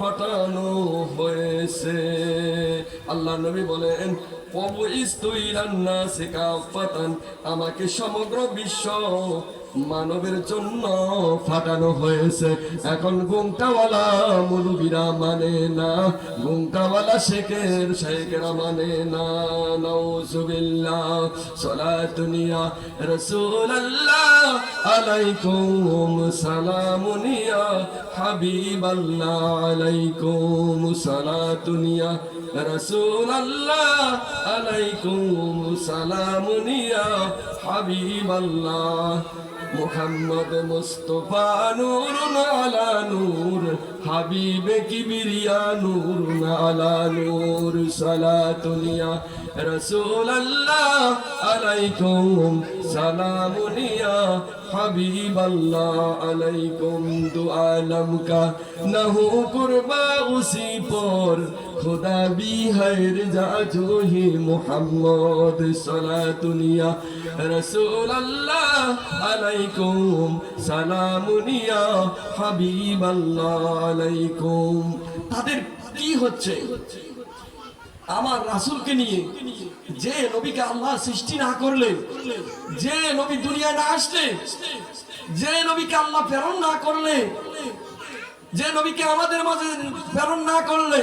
পাঠানো হয়েছে। আল্লাহ নবী বলেন আমাকে সমগ্র বিশ্ব মানবের জন্য ফাটানো হয়েছে। এখন গুংটাওয়ালা মুরুবিরা মানে না গুংটাওয়ালা শেখের, শেখেরা মানে না। নাউজুবিল্লাহ সালাতুনিয়া রাসূলুল্লাহ, আলাইকুম সালামুনিয়া হাবিবাল্লাহ, আলাইকুম রসুল আল্লাহ আলাইকুম সালামুনিয়া হাবিব আল্লাহ মোহাম্মদ হাবিবে কিবিরিয়া নূর আলা নূর। আল্লাহ আলাইকুম সালামুনিয়া হাবিব আল্লাহ আলাইকুম দু আলম খুদা বিহর যা জোহি মোহাম্মদ সালা দুনিয়া আলাইকুম সালামুনিয়া হাবিব আল্লাহ আলাইকুম। তাদের কি হচ্ছে? আমার রাসুলকে নিয়ে যে নবীকে আল্লাহ সৃষ্টি না করলে, যে নবী দুনিয়ায় না আসলে, যে নবীকে আল্লাহ প্রেরণ না করলে, যে নবীকে আমাদের মাঝে প্রেরণ না করলে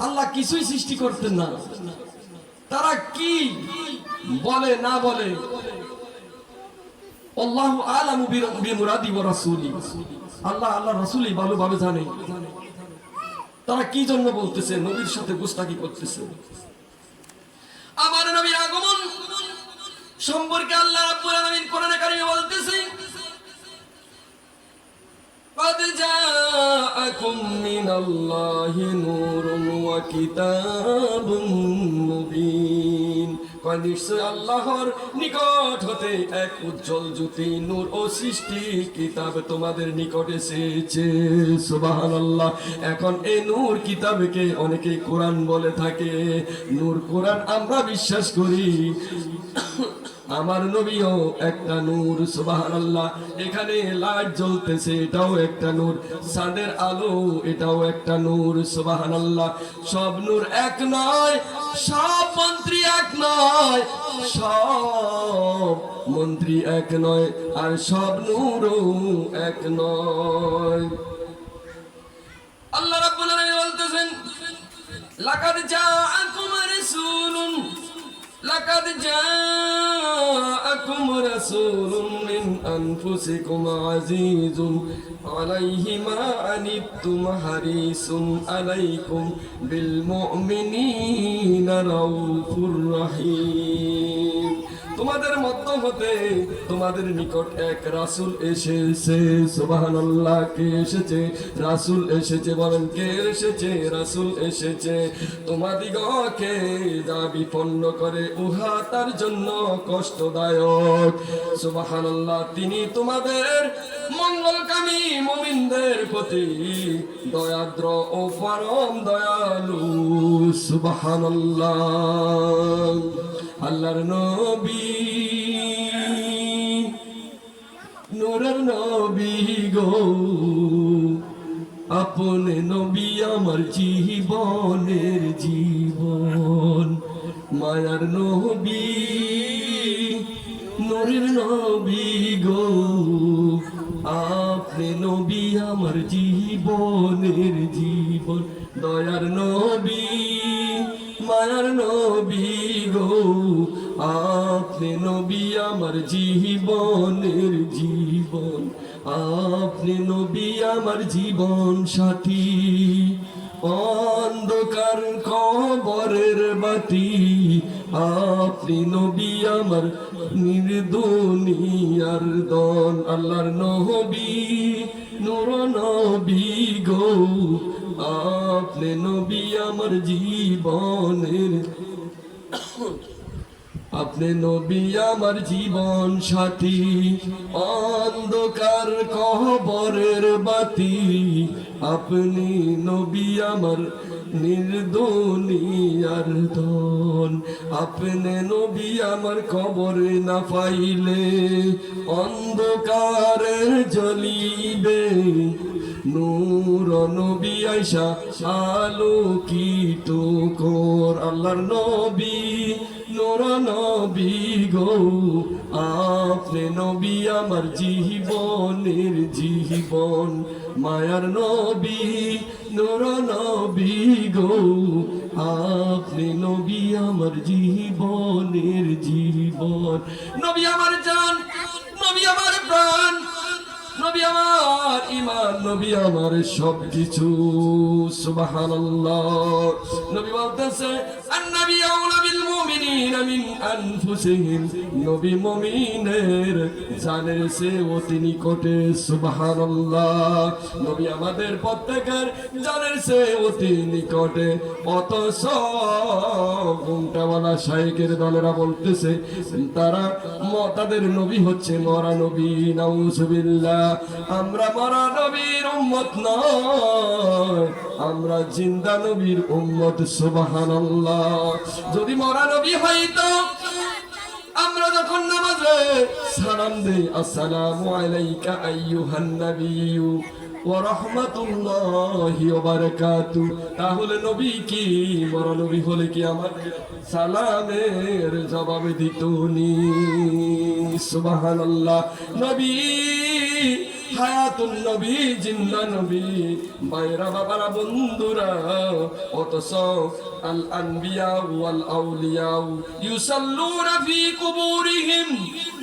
আল্লাহ কিছুই সৃষ্টি করতেন না। তারা কি বলে, না বলে? আল্লাহ আল্লাহ জানে। তারা কি জন্য বলতেছে? নবীর সাথে গুস্তাকি করতেছে। আমার নবীর আগমন সম্পর্কে আল্লাহ বলতেছে جاءكم من الله نور وكتاب مبين কয় নিশ্চয় আল্লাহর নিকট হতে এক উজ্জ্বল জ্যোতি নূর ও সৃষ্টি কিতাব তোমাদের নিকট এসেছে সুবহানাল্লাহ এখন এই নূর কিতাবকে অনেকে কোরআন বলে থাকে নূর কোরআন আমরা বিশ্বাস করি আমার নবীও একটা নূর, সুবহানাল্লাহ। এখানে লাইট জ্বলতেছে, এটাও একটা নূর। সাদের আলো, এটাও একটা নূর, সুবহানাল্লাহ। সব নূর এক নয়, সব মন্ত্রী এক নয়, সব মন্ত্রী এক নয়, আর সব নূরও এক নয়। আল্লাহ রাব্বুল আলামিন বলতেছেন, লাকাদ জাআকুম রাসূলুন, লাকাদ জাআকুম رسول من أنفسكم عزيز عليه ما أنبتم حريص عليكم بالمؤمنين رؤوف رحيم. তোমাদের মধ্য হতে তোমাদের নিকট এক রাসুল এসেছে। সুবহানাল্লাহ, কে এসেছে? রাসূল এসেছে বলেন, কে এসেছে? রাসূল এসেছে। তোমাদিগকে যা বিপন্ন করে, উহা তার জন্য কষ্টদায়ক। সুবহানাল্লাহ, তিনি তোমাদের মঙ্গলকামী মুমিনদের প্রতি দয়াদ্র ও পরম দয়ালু। সুবহানাল্লাহ। আল্লাহর নবী। নূরের নবী গো। আপনে নবী আমার জীবনের জীবন। মায়ার নবী, নূরের নবী গো। আপনি নবী আমার জীবনের জীবন। দয়ার নবী, মায়ার নবী আপনি নবী আমার জীবনের জীবন, আপনি নবী আমার জীবন সাথী। অন্ধকার কবরের বাতি, আপনি নবী আমার নির্দুনিয়ার দন। আল্লাহর নবী, নূর নবী গো, আপনি নবী আমার জীবনের আপনি নবী আমার জীবন সাথী, অন্ধকার কবরের বাতি। আপনি নবী আমার নির্দুনিয়ার ধন। আপনি নবী আমার কবরে না পাইলে অন্ধকারে জ্বলিবে। নূর নবী আইসা আলোকিত কর। আল্লাহর নবী, নূর নবী গো। আপনি নবী, আমার জীবনের জীবন। মায়ার নবী, নূর নবী গো। আপনি নবী, আমার জীবনের জীবন। নবী, আমার জান আমার ইমান নবী আমার সব কিছু নবী বলতেছে, আন্নবী মুমিনিনা মিন আনফুসিহিম। নবী মুমিনের জানের সে অতি নিকটে নবী আমাদের প্রত্যেকের জানের সে অতি নিকটে। অত ঘুমটাওয়ালা শাইকের দলেরা বলতেছে, তারা তাদের নবী হচ্ছে মরা নবী, নাউজুবিল্লাহ। আমরা মরা নবীর উম্মত নয়। আমরা জিন্দা নবীর উম্মত, সুবহানাল্লাহ। যদি মরা নবী হইতো আমরা যখন নামাজে সালাম দেই, আসসালামু আলাইকা আইয়ুহান নাবিয়্যু ওয়া রাহমাতুল্লাহি ওয়া বারাকাতু। তাহলে নবী কি? বড় নবী হলে কি আমার সালামের জবাব দিত নি? সুবহানাল্লাহ। নবী হায়াতুন নবী জিন্দা নবী বাইরা বাবারা, বন্ধুরা অথচ আল আনবিয়া ওয়াল আউলিয়া ইউসাল্লুনা ফি কুবুরিহিম,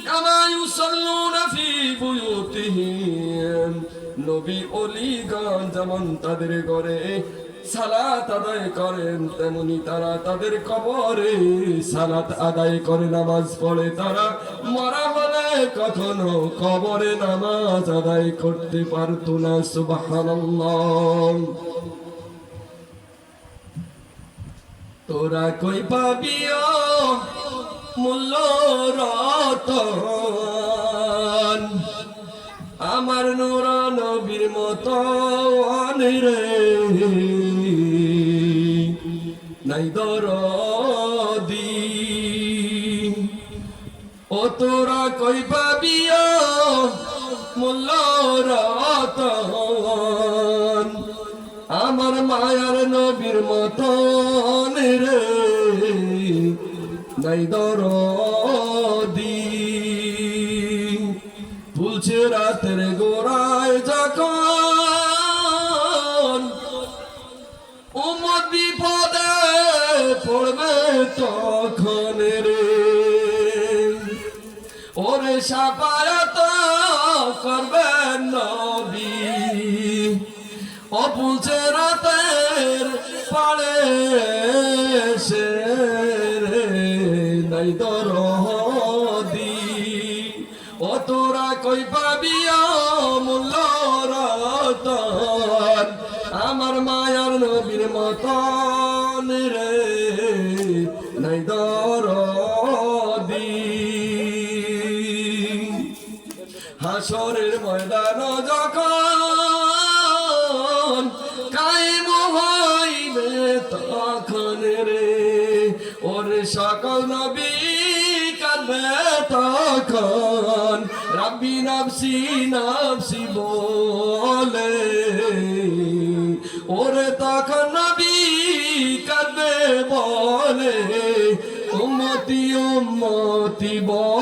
কামা ইউসাল্লুনা ফি বুয়ুতিহিম। নবী অলিগণ যেমন তাদের ঘরে সালাত আদায় করেন, তেমনি তারা তাদের কবরে সালাত আদায় করে নামাজ পড়ে। তারা মরা হলে কখনো কবরে নামাজ আদায় করতে পারতো না, সুবহানাল্লাহ। তোরা কই পাবিও মূল্য রতন আমার নূর নবীর মতো রে। নাই দরদি। ও তোরা কই পাবিও? মূল্য আমার মায়ার নবীর মতন রে। নাই দরদি। ফুলছে রাতের গোড়ায় যখন উমদ বিপদে পড়বে তখন রে। ওরে সাপায়াত করবে নবী। অপুলছে রাতের পাড়ে সে নাই দরদি ও তোরা কই দরদি। হাসরের ময়দান যখন কায়েম হইবে তখন রে, ওর সকল নবী কাঁদবে তখন। রাব্বি নাফসি নাফসি বলে, ওরে তখন নবী বলে উম্মতি উম্মতি বলে।